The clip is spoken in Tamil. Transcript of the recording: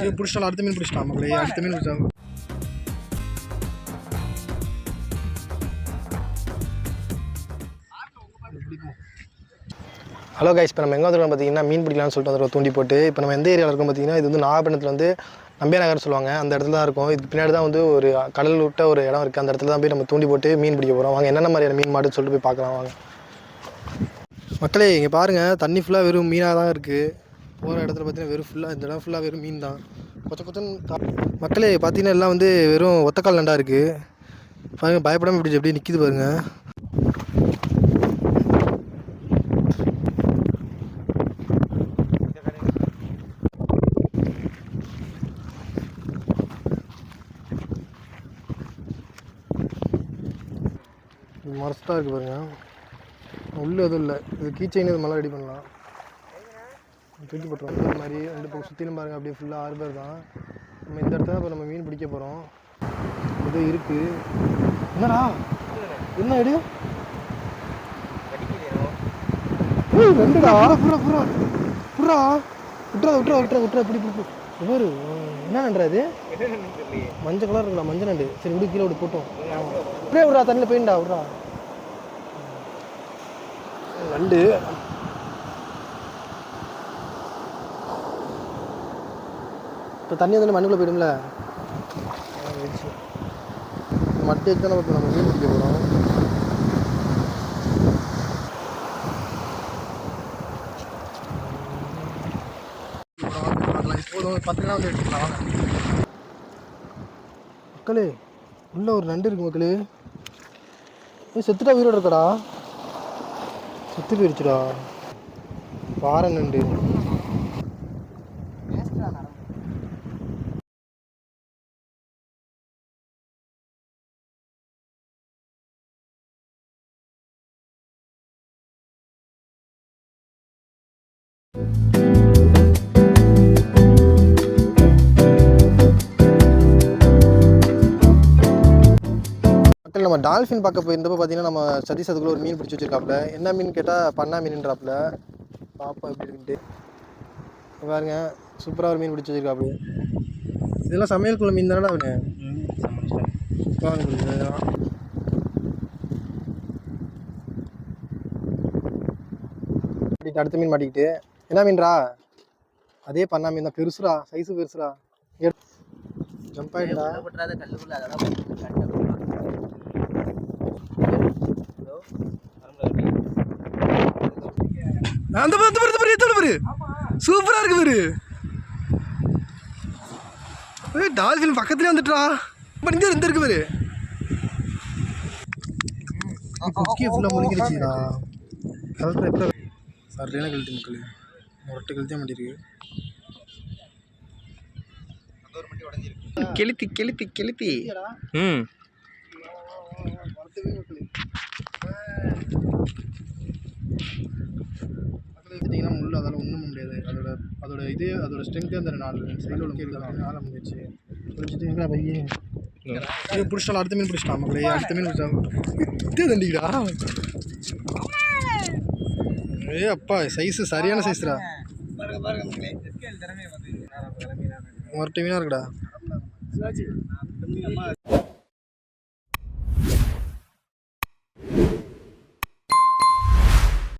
இது பிடிச்சிட்டாலும் அடுத்த மீன் பிடிச்சிட்டான் மக்களே அடுத்த மீன் பிடிச்சா ஹலோ கைஸ் இப்போ நம்ம எங்கே வந்துருக்கோம் பார்த்தீங்கன்னா மீன் பிடிக்கலாம்னு சொல்லிட்டு வந்துருக்கோம் தூண்டி போட்டு இப்போ நம்ம எந்த ஏரியாவில் இருக்கோம் பார்த்தீங்கன்னா இது வந்து நாகப்பட்டினத்தில் வந்து நம்பியா நகர் சொல்லுவாங்க. அந்த இடத்துல தான் இருக்கும். இதுக்கு பின்னாடி தான் வந்து ஒரு கடல் விட்ட ஒரு இடம் இருக்குது அந்த இடத்துல தான் போய் நம்ம தூண்டி போட்டு மீன் பிடிக்க போகிறோம் வாங்க என்னென்ன மாதிரியான மீன் மாடுன்னு சொல்லிட்டு போய் பார்க்கலாம் வாங்க. மக்களே இங்கே பாருங்கள் தண்ணி ஃபுல்லாக வெறும் மீனாக தான் இருக்குது போகிற இடத்துல பார்த்தீங்கன்னா வெறும் ஃபுல்லாக இந்த இடம் ஃபுல்லாக வெறும் மீன் தான். கொச்ச கொச்சன்னு மக்களே பார்த்தீங்கன்னா எல்லாம் வந்து வெறும் ஒத்தக்கால் நண்டா இருக்குது பாருங்க பயப்படாமல் இப்படி எப்படி நிற்கிது பாருங்க. மரஸ்டாக இருக்குது பாருங்க. உள்ளே எதுவும் இல்லை. இது கீச்சைன்னு இது மேலே ரெடி பண்ணலாம். தூக்கி போட்டுருவோம். இந்த மாதிரி ரெண்டு பக்கம் சுற்றிலும் பாருங்கள் அப்படியே ஃபுல்லாக ஆறு தான். நம்ம இந்த இடத்துல இப்போ நம்ம மீன் பிடிக்க போகிறோம் இது இருக்குது என்னடா? என்ன எடு ஏய், ரெண்டுடா? புறா புறா புறா. விட்டுறா விட்றா விட்றா விட்றா பிடி இப்படி இவரு என்ன நன்றா இது? மஞ்சள் கலர் இருக்குடா மஞ்சள் நண்டு. சரி விடு கீழே விட்டு போட்டோம். அப்படியே விட்றா தண்ணியில் போயிண்டா விட்றா. நண்டு. இப்போ தண்ணி வந்து மண்ணுக்குள்ளே போயிடும்ல. மட்டை வச்சு தானே நம்ம இப்போ நம்ம மீன் பிடிக்க போகிறோம் பத்து வந்து எடுத்துக்கலாம் மக்களே உள்ள ஒரு நண்டு இருக்கு மக்களே. ஏய் செத்துட்டா உயிரோட இருக்கடா? செத்து போயிடுச்சுடா பாறை நண்டு. மக்கள் நம்ம டால்ஃபின் பார்க்க போயிருந்தப்போ பார்த்தீங்கன்னா நம்ம சதீஷ் அதுக்குள்ள ஒரு மீன் பிடிச்சி வச்சிருக்காப்புல என்ன மீன் கேட்டால் பண்ணா மீன்ன்றாப்புல பாப்பா எப்படி இருக்குன்ட்டு. பாருங்க சூப்பராக ஒரு மீன் பிடிச்சி வச்சிருக்காப்புல இதெல்லாம் சமையலுக்குள்ள மீன் தானே அவனு? சூப்பராக இருக்குது இதெல்லாம். அடுத்த மீன் மாட்டிக்கிட்டு. என்ன மீன்டா அதே பண்ணா மீன் தான். பெருசுடா சைஸு பெருசுரா. ஜம்ப் ஆயிடுடா அந்த பாரு பாரு பாரு எத்தோட பாரு சூப்பரா இருக்கு பாரு ஏய் டால்ஃபின் பக்கத்துலயே வந்துட்டா இப்ப இங்க இந்த இருக்கு பாரு குக்கிய ஃபுல்லா முழுங்கிடுச்சுடா கலர் எப்போ சரியான கழுத்து மக்களே முரட்டு கழுத்தே மாட்டிருக்கு கெளுத்தி கெளுத்தி கெளுத்தி ம் எடுத்துட்டிங்கன்னா முள்ள அதால் ஒன்றும் முடியாது. அதோட அதோட இது அதோட ஸ்ட்ரென்த்தே அந்த நாலு சைடில் உள்ள கீழே ஆள முடிஞ்சிச்சு. பிடிச்சிட்டு எங்கடா பையன் இது பிடிச்சிட்டாலும் அடுத்த மீன் பிடிச்சிட்டான் மக்களே? அடுத்த மீன் பிடிச்சா? இதே தண்டிக்கிறா ஏ அப்பா சைஸு சரியான சைஸ்டா முரட்டு மீனாக இருக்குடா.